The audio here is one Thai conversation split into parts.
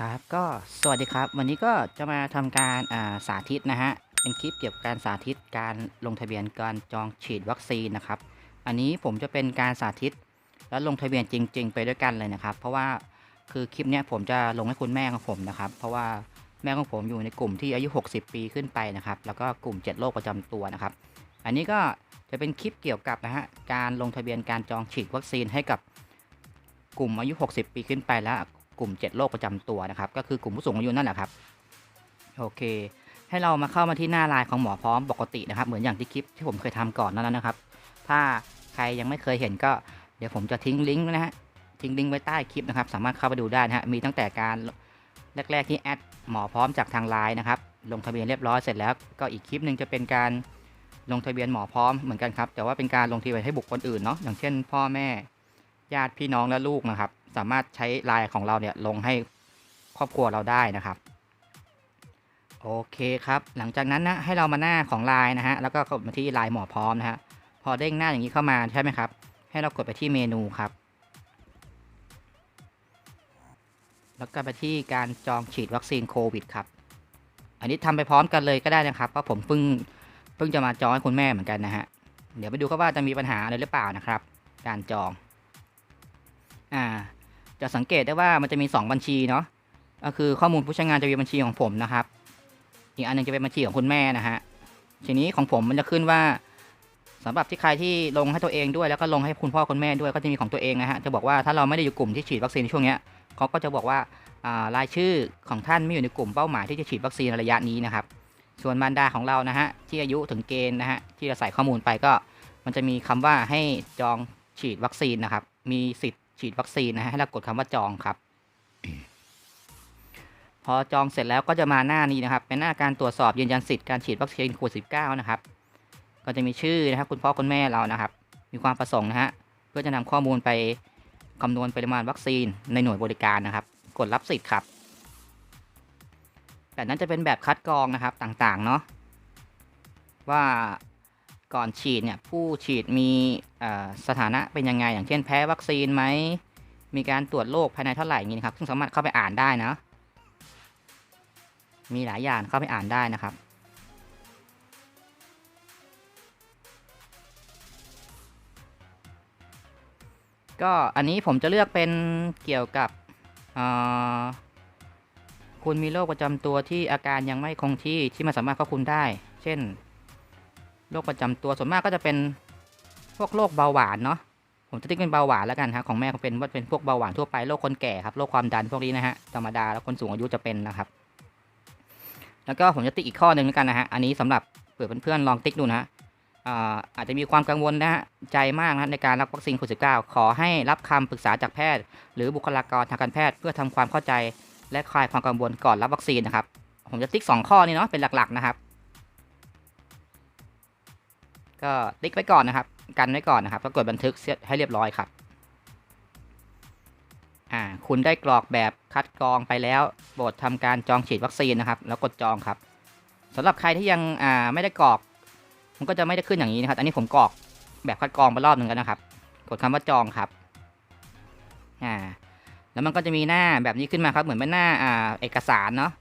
ครับก็สวัสดีครับ วันนี้ก็จะมาทำการอ่าสาธิตนะฮะเป็นคลิปเกี่ยวกับการสาธิตการลงทะเบียนการจองฉีดวัคซีนนะครับ อันนี้ผมจะเป็นการสาธิต และลงทะเบียนจริง ๆ ไปด้วยกันเลยนะครับ เพราะว่าคือคลิปนี้ผมจะลงให้คุณแม่ของผมนะครับ เพราะว่าแม่ของผมอยู่ในกลุ่มที่อายุ 60 ปีขึ้นไปนะครับ แล้วก็กลุ่ม 7 โรคประจำตัวนะครับ อันนี้ก็จะเป็นคลิปเกี่ยวกับนะฮะการลงทะเบียนการจองฉีดวัคซีนให้กับกลุ่มอายุ 60 ปีขึ้นไปแล้ว กลุ่ม 7 โรคประจำตัวนะครับ ก็คือกลุ่มผู้สูงอายุนั่นแหละครับ โอเค ให้เรามาเข้ามาที่หน้าไลน์ของหมอพร้อมปกตินะครับ เหมือนอย่างที่คลิปที่ผมเคยทำก่อนนั้นนะครับ ถ้าใครยังไม่เคยเห็นก็เดี๋ยวผมจะทิ้งลิงก์นะฮะ ทิ้งลิงก์ไว้ใต้คลิปนะครับ สามารถเข้าไปดูได้นะฮะ มีตั้งแต่การแรกๆที่แอดหมอพร้อมจากทางไลน์นะครับ ลงทะเบียนเรียบร้อยเสร็จแล้ว ก็อีกคลิปหนึ่งจะเป็นการลงทะเบียนหมอพร้อมเหมือนกันครับ แต่ว่าเป็นการลงทะเบียนให้บุคคลอื่นเนาะ อย่างเช่น พ่อแม่ ญาติพี่น้องและลูกนะครับ สามารถใช้ไลน์ของเราเนี่ยลงให้ครอบครัวเราได้นะครับ โอเคครับ หลังจากนั้นนะให้เรามาหน้าของไลน์นะฮะแล้วก็กดมาที่ไลน์หมอพร้อมนะฮะพอเด้งหน้าอย่างนี้เข้ามาใช่ไหมครับ ให้เรากดไปที่เมนูครับ แล้วก็ไปที่การจองฉีดวัคซีนโควิดครับ อันนี้ทำไปพร้อมกันเลยก็ได้นะครับเพราะผมเพิ่งเพิ่งจะมาจองให้คุณแม่เหมือนกันนะฮะเดี๋ยวไปดูครับว่าจะมีปัญหาอะไรหรือเปล่านะครับ การจอง อ่า จะสังเกตได้ว่ามันจะมี 2 บัญชีเนาะก็คือข้อมูลผู้ใช้งานจะเป็นบัญชีของผมนะครับ อีกอันหนึงจะเป็นบัญชีของคุณแม่นะฮะทีนี้ของผมมันจะขึ้นว่าสำหรับที่ใครที่ลงให้ตัวเองด้วยแล้วก็ลงให้คุณพ่อคุณแม่ด้วยก็จะมีของตัวเองนะฮะจะบอกว่าถ้าเราไม่ได้อยู่กลุ่มที่ฉีดวัคซีนในช่วงเนี้ยเขาก็จะบอกว่าอ่ารายชื่อของท่านไม่อยู่ในกลุ่มเป้าหมายที่จะฉีดวัคซีนในระยะนี้นะครับ ส่วนมารดาของเรานะฮะที่อายุถึงเกณฑ์นะฮะที่จะใส่ข้อมูลไปก็ มันจะมีคำว่าให้จองฉีดวัคซีนนะครับ มีสิทธิ์ ฉีดวัคซีนนะฮะให้เรากดคำว่าจองครับ พอจองเสร็จแล้วก็จะมาหน้านี้นะครับ เป็นหน้าการตรวจสอบยืนยันสิทธิ์การฉีดวัคซีนโควิด19นะครับ ก็จะมีชื่อนะครับคุณพ่อคุณแม่เรานะครับ มีความประสงค์นะฮะเพื่อจะนำข้อมูลไปคำนวณปริมาณวัคซีนในหน่วยบริการนะครับ กดรับสิทธิ์ครับแต่นั้นจะเป็นแบบคัดกรองนะครับต่างๆเนาะว่า ก่อนฉีดเนี่ยผู้ฉีดมีสถานะเป็นยังไง อย่างเช่นแพ้วัคซีนไหมมีการตรวจโรคภายในเท่าไหร่อย่างนี้นะครับซึ่งสามารถเข้าไปอ่านได้นะมีหลายอย่างเข้าไปอ่านได้นะครับ ก็อันนี้ผมจะเลือกเป็นเกี่ยวกับคุณมีโรคประจำตัวที่อาการยังไม่คงที่ที่มันสามารถควบคุมได้ เช่น โรคประจำตัวส่วนมากก็จะเป็นพวกโรคเบาหวานเนาะผมจะติ๊กเป็นเบาหวานแล้วกันครับของแม่เขาเป็นว่าเป็นพวกเบาหวานทั่วไปโรคคนแก่ครับโรคความดันพวกนี้นะฮะธรรมดาแล้วคนสูงอายุจะเป็นนะครับ แล้วก็ผมจะติ๊กอีกข้อหนึ่งแล้วกันนะฮะอันนี้สำหรับเผื่อเพื่อนๆลองติ๊กดูนะฮะอาอาจจะมีความกังวลนะฮะใจมากนะในการรับวัคซีนโควิด -19 ขอให้รับคำปรึกษาจากแพทย์ หรือบุคลากรทางการแพทย์ เพื่อทำความเข้าใจและคลายความกังวลก่อนรับวัคซีนนะครับ ผมจะติ๊ก 2 ข้อนี้เนาะเป็นหลักๆนะครับ ก็ติ๊กไว้ก่อนนะครับ กันไว้ก่อนนะครับแล้วกดบันทึกให้เรียบร้อยครับอ่าคุณได้กรอกแบบคัดกรองไปแล้วโปรดทำการจองฉีดวัคซีนนะครับ แล้วกดจองครับสำหรับใครที่ยังอ่าไม่ได้กรอก มันก็จะไม่ได้ขึ้นอย่างนี้นะครับ อันนี้ผมกรอกแบบคัดกรองไปรอบหนึ่งแล้วนะครับ กดคำว่าจองครับอ่าแล้วมันก็จะมีหน้าแบบนี้ขึ้นมาครับ เหมือนเป็นหน้าอ่าเอกสารเนาะ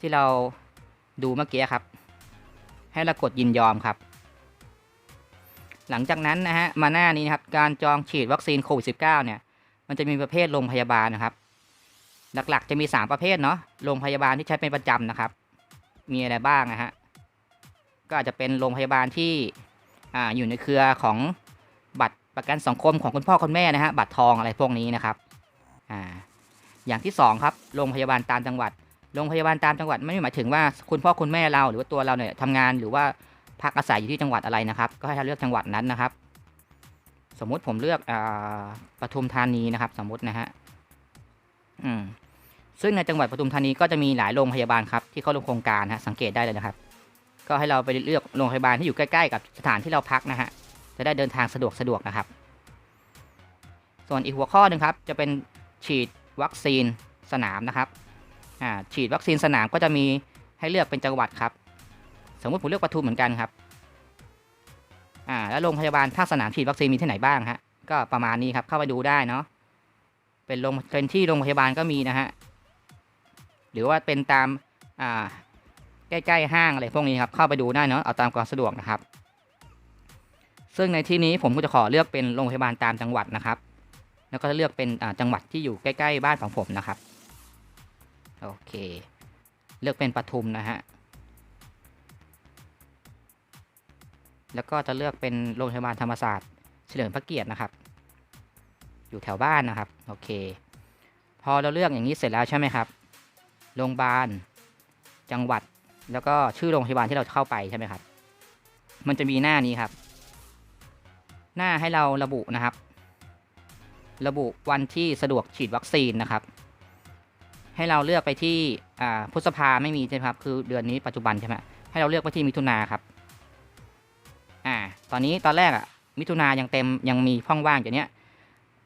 ที่เราดูเมื่อกี้ครับ ให้เรากดยินยอมครับ หลังจากนั้นนะฮะมาหน้านี้นะครับการจองฉีดวัคซีนโควิด -19 เนี่ยมันจะมีประเภทโรงพยาบาลนะครับ หลักๆ จะมี 3 ประเภทเนาะโรงพยาบาลที่ใช้เป็นประจำนะครับ มีอะไรบ้างนะฮะก็อาจจะเป็นโรงพยาบาลที่อ่าอยู่ในเครือของบัตรประกันสังคมของคุณพ่อคุณแม่นะฮะบัตรทองอะไรพวกนี้นะครับอ่าอย่างที่สองครับโรงพยาบาลตามจังหวัดโรงพยาบาลตามจังหวัดไม่ได้หมายถึงว่าคุณพ่อคุณแม่เราหรือว่าตัวเราเนี่ยทำงานหรือว่า พักอาศัยอยู่ที่จังหวัดอะไรนะครับ ก็ให้เราเลือกจังหวัดนั้นนะครับ สมมุติผมเลือกอปทุมธานีนะครับ สมมตินะฮะอืมซึ่งในจังหวัดปทุมธานีก็จะมีหลายโรงพยาบาลครับที่เข้าร่วมโครงการฮะสังเกตได้เลยนะครับ ก็ให้เราไปเลือกโรงพยาบาลที่อยู่ใกล้ๆ กับสถานที่เราพักนะฮะจะได้เดินทางสะดวกสะดวกนะครับ ส่วนอีกหัวข้อหนึ่งครับ จะเป็นฉีดวัคซีนสนามนะครับอ่าฉีดวัคซีนสนามก็จะมีให้เลือกเป็นจังหวัดครับ สมมติผมเลือกปทุมเหมือนกันครับอ่าแล้วโรงพยาบาลภาคสนามฉีดวัคซีนมีที่ไหนบ้างฮะก็ประมาณนี้ครับเข้าไปดูได้เนาะเป็นโรงเป็นที่โรงพยาบาลก็มีนะฮะหรือว่าเป็นตามอ่าใกล้ๆห้างอะไรพวกนี้ครับเข้าไปดูได้เนาะเอาตามความสะดวกนะครับ ซึ่งในที่นี้ผมก็จะขอเลือกเป็นโรงพยาบาลตามจังหวัดนะครับ แล้วก็เลือกเป็นจังหวัดที่อยู่ใกล้ ๆ บ้านของผมนะครับ โอเค เลือกเป็นปทุมนะฮะ แล้วก็จะเลือกเป็นโรงพยาบาลธรรมศาสตร์ เฉลิมพระเกียรตินะครับ อยู่แถวบ้านนะครับ โอเค พอเราเลือกอย่างนี้เสร็จแล้วใช่ไหมครับ โรงพยาบาล จังหวัด แล้วก็ชื่อโรงพยาบาลที่เราเข้าไปใช่ไหมครับ มันจะมีหน้านี้ครับ หน้าให้เราระบุนะครับ ระบุวันที่สะดวกฉีดวัคซีนนะครับ ให้เราเลือกไปที่อ่าพฤษภาไม่มีใช่ไหมครับ คือเดือนนี้ปัจจุบันใช่ไหมให้เราเลือกไปที่มิถุนาครับ อ่า ตอนนี้ตอนแรกอะมิถุนายังเต็มยังมีช่องว่างอยู่เนี้ย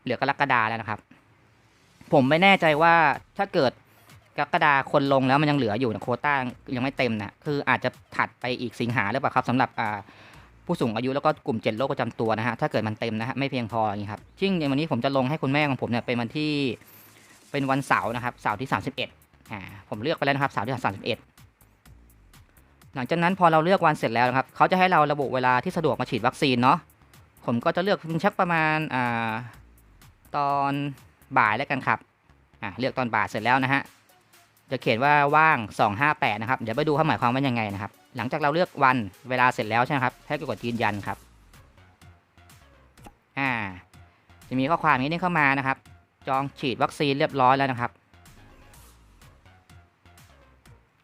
เหลือกรกฎาแล้วนะครับ ผมไม่แน่ใจว่าถ้าเกิดกรกฎาคนลงแล้วมันยังเหลืออยู่นะโคต้ายังไม่เต็มนะคืออาจจะถัดไปอีกสิงหาหรือเปล่าครับสำหรับอ่าผู้สูงอายุแล้วก็กลุ่มเจ็ดโรคประจำตัวนะฮะถ้าเกิดมันเต็มนะฮะไม่เพียงพออย่างนี้ครับซึ่งในวันนี้ผมจะลงให้คุณแม่ของผมเนี่ยเป็นวันที่เป็นวันเสาร์นะครับเสาร์ที่ 31อ่าผมเลือกไปแล้วนะครับเสาร์ที่31 หลังจากนั้นพอเราเลือกวันเสร็จแล้วนะครับเขาจะให้เราระบุเวลาที่สะดวกมาฉีดวัคซีนเนาะผมก็จะเลือกชักประมาณอ่าตอนบ่ายแล้วกันครับอะเลือกตอนบ่ายเสร็จแล้วนะฮะจะเขียนว่าว่าง 258 นะครับ เดี๋ยวไปดูเขาหมายความว่ายังไงนะครับ หลังจากเราเลือกวันเวลาเสร็จแล้วใช่ไหมครับให้กดยืนยันครับอ่าจะมีข้อความนี้เข้ามานะครับ จองฉีดวัคซีนเรียบร้อยแล้วนะครับ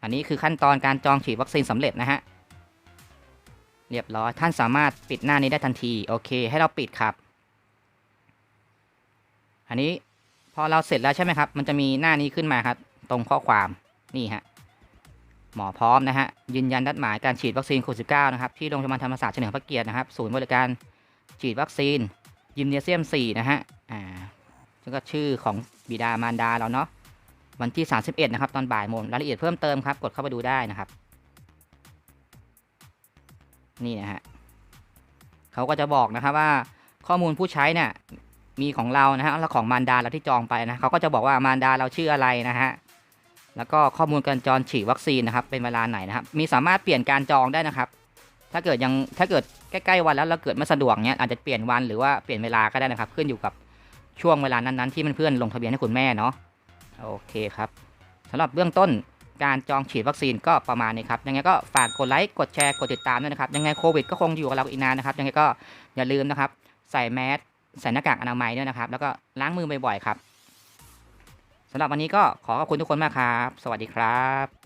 อันนี้คือขั้นตอนการจองฉีดวัคซีนสำเร็จนะฮะ เรียบร้อย ท่านสามารถปิดหน้านี้ได้ทันที โอเค ให้เราปิดครับ อันนี้พอเราเสร็จแล้วใช่ไหมครับ มันจะมีหน้านี้ขึ้นมาครับ ตรงข้อความ นี่ฮะ หมอพร้อมนะฮะ ยืนยันนัดหมายการฉีดวัคซีนโควิด -19 นะครับ ที่โรงพยาบาลธรรมศาสตร์เฉลิมพระเกียรตินะครับ ศูนย์บริการฉีดวัคซีน ยิมเนเซียม 4 นะฮะ อ่าแล้วก็ชื่อของบิดามารดาเราเนาะ วันที่ 31 นะครับ ตอนบ่ายโมงรายละเอียดเพิ่มเติมครับ กดเข้าไปดูได้นะครับ นี่นะฮะเขาก็จะบอกนะครับว่าข้อมูลผู้ใช้เนี่ยมีของเรานะฮะแล้วของมารดาเราที่จองไปนะเขาก็จะบอกว่ามารดาเราชื่ออะไรนะฮะแล้วก็ข้อมูลการจองฉีดวัคซีนนะครับ เป็นเวลาไหนนะครับ มีสามารถเปลี่ยนการจองได้นะครับ ถ้าเกิดยังถ้าเกิดใกล้ๆวันแล้วเราเกิดไม่สะดวกเนี้ยอาจจะเปลี่ยนวันหรือว่าเปลี่ยนเวลาก็ได้นะครับ ขึ้นอยู่กับช่วงเวลานั้นๆที่เพื่อนๆลงทะเบียนให้คุณแม่เนาะ โอเคครับสำหรับเบื้องต้นการจองฉีดวัคซีนก็ประมาณนี้ครับ ยังไงก็ฝากกดไลค์ กดแชร์ กดติดตามด้วยนะครับ ยังไงโควิดก็คงอยู่กับเราอีกนานนะครับ ยังไงก็อย่าลืมนะครับ ใส่แมส ใส่หน้ากากอนามัยด้วยนะครับ แล้วก็ล้างมือบ่อยๆครับสำหรับวันนี้ก็ขอขอบคุณทุกคนมากครับ สวัสดีครับ